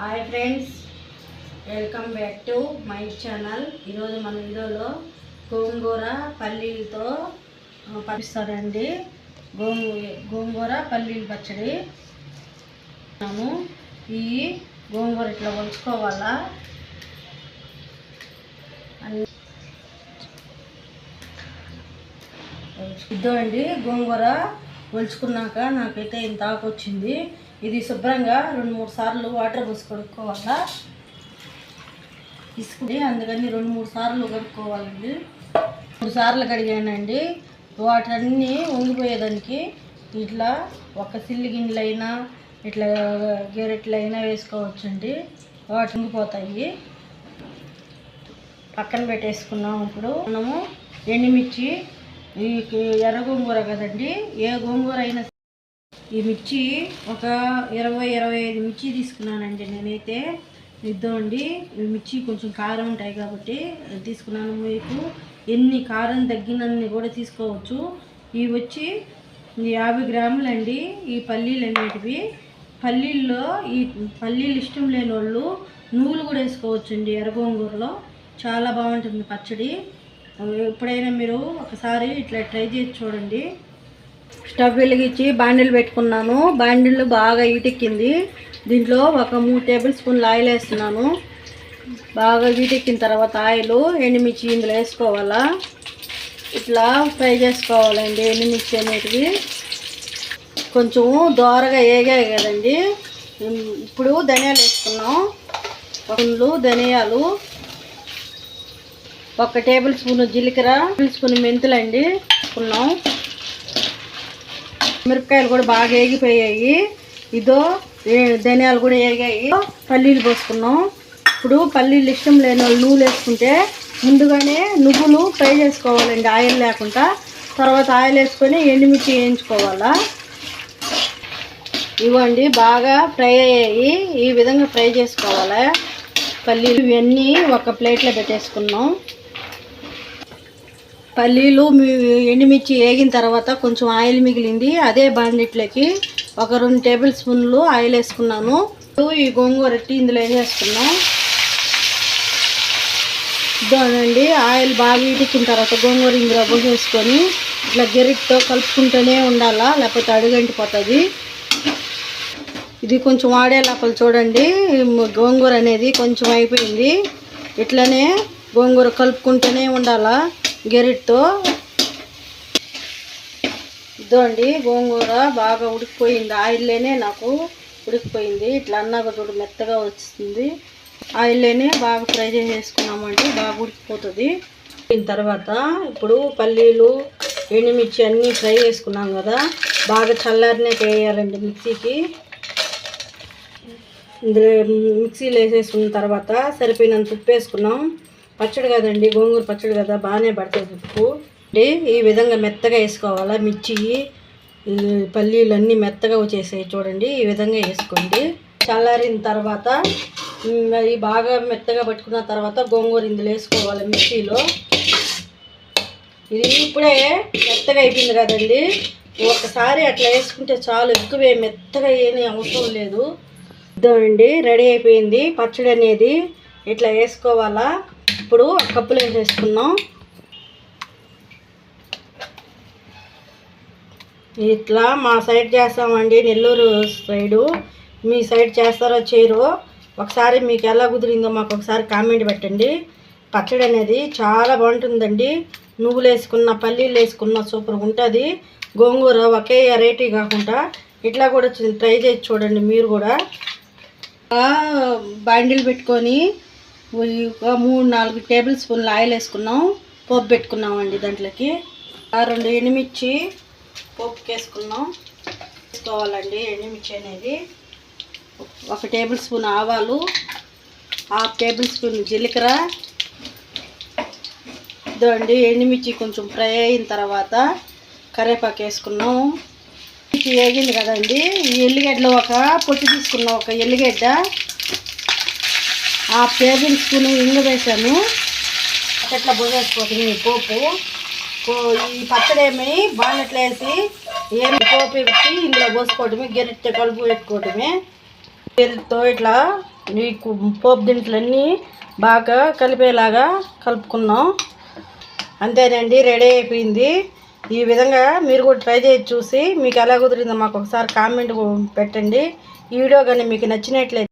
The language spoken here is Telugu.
Hi friends welcome back to my channel ఈరోజు మన వీడియోలో గోంగూర పల్లీలతో పంపిస్తారండి. గోంగూ గోంగూర పల్లీలు పచ్చడి. మనము ఈ గోంగూర ఇట్లా వంచుకోవాలా? అన్ని అండి గోంగూర ఒలుచుకున్నాక నాకైతే ఇంత ఆకు వచ్చింది. ఇది శుభ్రంగా రెండు మూడు సార్లు వాటర్ పోసి కడుక్కోవాలా తీసుకుని అందుకని రెండు మూడు సార్లు కడుక్కోవాలండి. మూడు సార్లు కడిగానండి. వాటర్ అన్నీ వంగిపోయేదానికి ఇట్లా ఒక సిల్లి గిన్నెలైనా ఇట్లా గెరెట్లైనా వేసుకోవచ్చండి. వాటర్ వంగిపోతాయి పక్కన పెట్టేసుకున్నాం ఇప్పుడు. మనము ఎండుమిర్చి ఈ ఎర్ర గోంగూర కదండి. ఏ గోంగూర అయినా ఈ మిర్చి ఒక ఇరవై ఇరవై ఐదు మిర్చి తీసుకున్నానండి. నేనైతే ఇద్దండి. ఈ మిర్చి కొంచెం కారం ఉంటాయి కాబట్టి తీసుకున్నాను మీకు. ఎన్ని కారం తగ్గినన్ని కూడా తీసుకోవచ్చు. ఇవి వచ్చి యాభై గ్రాములండి. ఈ పల్లీలు అనేటివి. పల్లీల్లో ఈ పల్లీలు ఇష్టం లేని వాళ్ళు నువ్వులు కూడా వేసుకోవచ్చండి ఎర్రగోంగూరలో. చాలా బాగుంటుంది పచ్చడి. ఎప్పుడైనా మీరు ఒకసారి ఇట్లా ట్రై చేసి చూడండి. స్టవ్ వెలిగించి బాండిల్ పెట్టుకున్నాను. బాండిల్ బాగా ఈటెక్కింది దీంట్లో ఒక మూడు టేబుల్ స్పూన్లు ఆయిల్ వేస్తున్నాను. బాగా వీటెక్కిన తర్వాత ఆయిల్ ఎండుమిర్చి ఇందులో వేసుకోవాలా? ఇట్లా ఫ్రై చేసుకోవాలండి ఎండుమిర్చి అనేటివి. కొంచెం దోరగా వేగాయి కదండి. ఇప్పుడు ధనియాలు వేసుకున్నాం. పండ్లు ధనియాలు. ఒక టేబుల్ స్పూన్ జీలకర్ర. టేబుల్ స్పూన్ మెంతులు అండి వేసుకున్నాం. మిరపకాయలు కూడా బాగా వేగిపోయాయి ఇదో ఏ- ధనియాలు కూడా వేగాయి పల్లీలు పోసుకున్నాం. ఇప్పుడు పల్లీలు ఇష్టం లేని వాళ్ళు నువ్వులు వేసుకుంటే ముందుగానే నువ్వులు ఫ్రై చేసుకోవాలండి ఆయిల్ లేకుండా. తర్వాత ఆయిల్ వేసుకొని ఎండుమిర్చి వేయించుకోవాలా. ఇవ్వండి బాగా ఫ్రై అయ్యాయి. ఈ విధంగా ఫ్రై చేసుకోవాలి. పల్లీలు ఇవన్నీ ఒక ప్లేట్లో పెట్టేసుకున్నాం. పల్లీలు మీ- ఎండుమిర్చి వేగిన తర్వాత కొంచెం ఆయిల్ మిగిలింది. అదే బాండిట్లకి ఒక రెండు టేబుల్ స్పూన్లు ఆయిల్ వేసుకున్నాను. ఈ గోంగూర టీ ఇందులో వేసేసుకున్నాం ఇదోనండి ఆయిల్ బాగా ఇటికిన తర్వాత గోంగూర ఇందులో పోసేసుకొని ఇట్లా గెరిట్తో కలుపుకుంటూనే ఉండాలా లేకపోతే అడుగంటిపోతుంది. ఇది కొంచెం వాడే లోపల చూడండి గోంగూర అనేది కొంచెం అయిపోయింది. ఇట్లనే గోంగూర కలుపుకుంటూనే ఉండాలా. గెరిట్తో ఇదండి గోంగూర బాగా ఉడికిపోయింది. ఆయిల్లోనే నాకు ఉడికిపోయింది. ఇట్లా అన్నాక చూడు మెత్తగా వస్తుంది ఆయిల్లోనే బాగా ఫ్రై చేసేసుకున్నామంటే బాగా ఉడికిపోతుంది. దీని తర్వాత ఇప్పుడు పల్లీలు ఎండుమిర్చి అన్నీ ఫ్రై చేసుకున్నాం కదా. బాగా చల్లారినే వేయాలండి మిక్సీకి. ఇందులో మిక్సీలో వేసేసుకున్న తర్వాత సరిపోయినంత ఉప్పు వేసుకున్నాం. పచ్చడి కదండి గోంగూర పచ్చడి కదా బాగానే పడుతుంది ఉప్పు. ఈ విధంగా మెత్తగా వేసుకోవాలా మిర్చి పల్లీలు అన్నీ మెత్తగా వచ్చేసాయి చూడండి ఈ విధంగా వేసుకోండి. చల్లారిన తర్వాత అది అవి బాగా మెత్తగా పట్టుకున్న తర్వాత గోంగూర ఇందులో వేసుకోవాలి మిక్సీలో ఇది ఇప్పుడే మెత్తగా అయిపోయింది కదండి. ఒకసారి అట్లా వేసుకుంటే చాలు ఎక్కువే మెత్తగా ఏమీ అవసరం లేదు. ఇదండి రెడీ అయిపోయింది పచ్చడి అనేది. ఇట్లా వేసుకోవాలా? ఇప్పుడు కప్పులు కప్పులో వేసేసుకున్నాం ఇట్లా మా సైడ్ చేస్తామండి నెల్లూరు సైడు. మీ సైడ్ చేస్తారో చేయరో ఒకసారి మీకు ఎలా కుదిరిందో మాకు ఒకసారి కామెంట్ పెట్టండి. పచ్చడి అనేది చాలా బాగుంటుందండి. నువ్వులు వేసుకున్న పల్లీలు వేసుకున్న సూపర్గా ఉంటుంది. గోంగూర ఒకే వెరైటీ కాకుండా ఇట్లా కూడా ట్రై చేసి చూడండి మీరు కూడా. బాండిల్ పెట్టుకొని ఒక మూడు నాలుగు టేబుల్ స్పూన్లు ఆయిల్ వేసుకున్నాం. పోపు పెట్టుకున్నామండి దాంట్లోకి. ఆ రెండు ఎండుమిర్చి పోపుకి వేసుకున్నాం వేసుకోవాలండి ఎండుమిర్చి అనేది. ఒక టేబుల్ స్పూన్ ఆవాలు హాఫ్ టేబుల్ స్పూన్ జీలకర్ర. ఇదండి ఎండుమిర్చి కొంచెం ఫ్రై అయిన తర్వాత కరివేపాకు వేసుకున్నాం. వేగింది కదండి. ఈ ఎల్లిగడ్డలో ఒక పొట్టు తీసుకున్నాం ఒక ఎల్లిగడ్డ. హాఫ్ టేబుల్ స్పూన్ ఇంగు వేసాను. అట్లా పోసేసుకోవటం ఈ పోపు. ఈ పచ్చడి ఏమి? వేసి ఏమి పోపు పెట్టి ఇందులో పోసుకోవటమే గెరిట్తో కలుపు పెట్టుకోవటమే. గెరిటితో ఇట్లా ఈ పోపు దింట్లన్నీ బాగా కలిపేలాగా కలుపుకున్నాం. అంతేనండి రెడీ అయిపోయింది. ఈ విధంగా మీరు కూడా ట్రై చేసి చూసి మీకు ఎలా కుదిరిందో మాకు ఒకసారి కామెంట్ పెట్టండి. ఈ వీడియో కానీ మీకు నచ్చినట్లయితే